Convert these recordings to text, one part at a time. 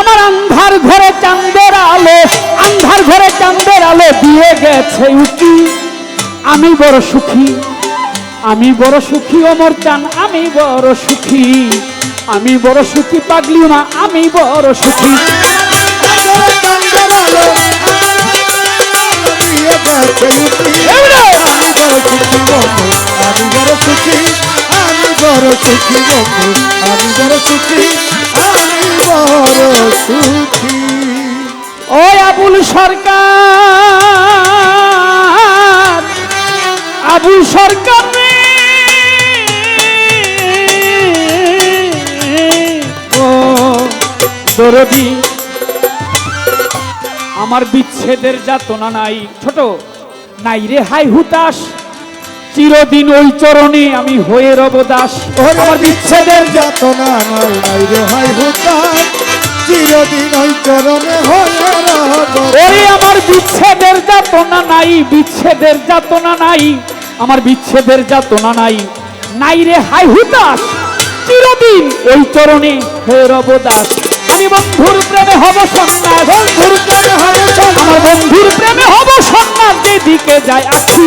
আমার আন্ধার ঘরে চাঁদের আলো আন্ধার ঘরে চাঁদের আলো দিয়ে গেছে উকি আমি বড় সুখী আমি বড় সুখী অমর চান আমি বড় সুখী আমি বড় সুখী পাগলি মা আমি বড় সুখী! আমি বড় সুখী আমি বড় সুখী আমি বড় সুখী আমি বড় সুখী। ও আবুল সরকার আবুল সরকার ও, দরদি, আমার বিচ্ছেদের যাতনা নাই, ছোট, নাই রে হাই হুতাস চিরদিন ওই চরণে আমি হয়ে রব দাস। আমার বিচ্ছেদের যাতনা নাই নাই রে হাই হুতার চিরদিন ওই চরণে হয়ে রব। ওরে আমার বিচ্ছেদের যাতনা নাই বিচ্ছেদের যাতনা নাই আমার বিচ্ছেদের যাতনা নাই। নাই রে হাই হুতাস চিরদিন ওই চরণে হয়ে রব দাস। আমি বন্ধুর প্রেমে হব সন্ন্যাস বন্ধুর প্রেমে হব। আমার বন্ধুর প্রেমে হব সন্ন্যাস যেদিকে যায় আছি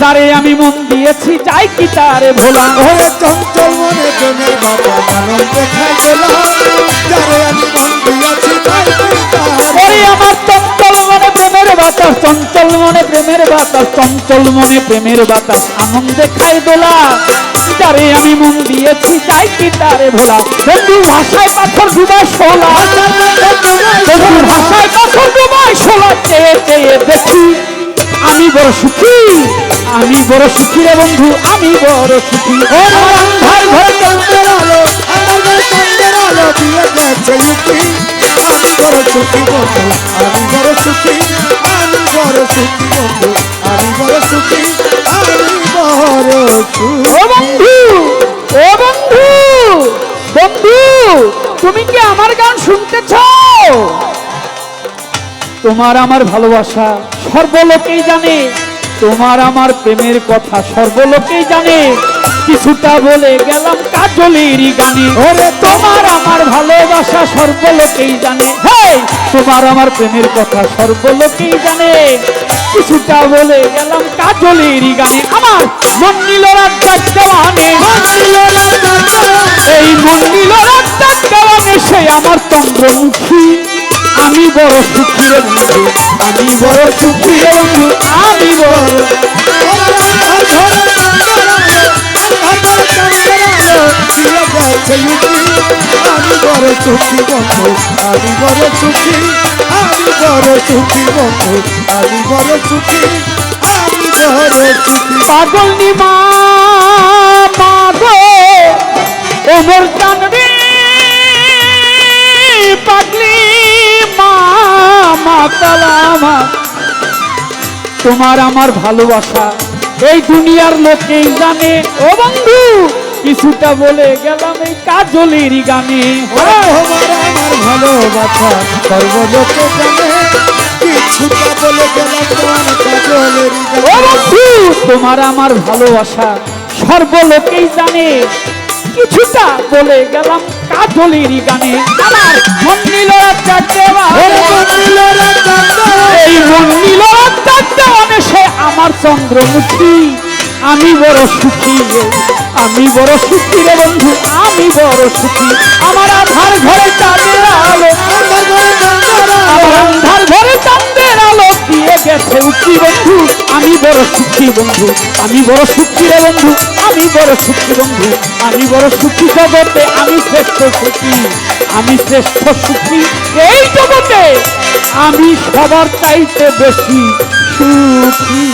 যারে আমি মন দিয়েছি যাই কি তারে ভোলা। ওরে চঞ্চল মনে প্রেমের বাবা মানব দেখাই গেলাম যারে আমি মন দিয়েছি তাই ওরে আমার চঞ্চল মনে প্রেমের বাতাস চঞ্চল মনে প্রেমের বাতাস চঞ্চল মনে প্রেমের বাতাস আনন্দে খায় দোলা। যারে আমি মন দিয়েছি যাই কি তারে ভোলা। বন্ধু ভাষায় পাথর ডুবায় শোলা। বন্ধু ভাষায় পাথর ডুবায় শোলা। চেয়ে চেয়ে দেখি। আমি বড় সুখী। আমি বড় সুখী রে বন্ধু আমি বড় সুখী। ও আমার ঘরে চন্দ্রের আলো আমার গায়ে চন্দ্রের আলো দিয়ে গেছে ইতি। আমি বড় সুখী বন্ধু আমি বড় সুখী আমি বড় সুখী বন্ধু আমি বড় সুখী আমি বড় সুখী। ও বন্ধু ও বন্ধু বন্ধু তুমি কি আমার গান শুনতেছ? তোমার আমার ভালোবাসা সর্বলোকেই জানে তোমার আমার প্রেমের কথা সর্বলোকেই জানে। কিছুটা বলে গেলাম কাজলেরই গানে। ওরে, তোমার আমার ভালোবাসা সর্বলোকেই জানে। হেই, তোমার আমার প্রেমের কথা সর্বলোকেই জানে। কিছুটা বলে গেলাম কাজলেরই গানে। আমার মন নিল এই মন নিল সে আমার চন্দ্রমুখী আমি বড় সুখী বন্ধু, আমি বড় সুখী বন্ধু, আমি বড়। আমি বড় সুখী বন্ধু, আমি বড় সুখী, আমি বড় সুখী বন্ধু, আমি বড় আমি বড় পাগল পাগলি মা তোমার আমার ভালোবাসা, এই দুনিয়ার লোকেই জানে? ও বন্ধু, কিছুটা বলে গেলাম এই কাজলেরই গানে। আমার ভালোবাসা, সর্বলোকে জানে। তোমার কাজলের তোমার আমার ভালোবাসা, সর্বলোকেই জানে। কিছুটা বলে গেলাম কাতলির গানে। আমার মন নিল রাজ্জাক দেওয়া এই মন নিল রাজ্জাক দেওয়ানে সে আমার চন্দ্রমুখী। আমি বড় সুখী আমি বড় সুখী রে বন্ধু আমি বড় সুখী। আমার আধার বন্ধু, আমি বড় সুখী রে বন্ধু, আমি বড় সুখী বন্ধু, আমি বড় সুখী জগতে, আমি শ্রেষ্ঠ সুখী, আমি শ্রেষ্ঠ সুখী এই জগতে, আমি সবার চাইতে বেশি সুখী।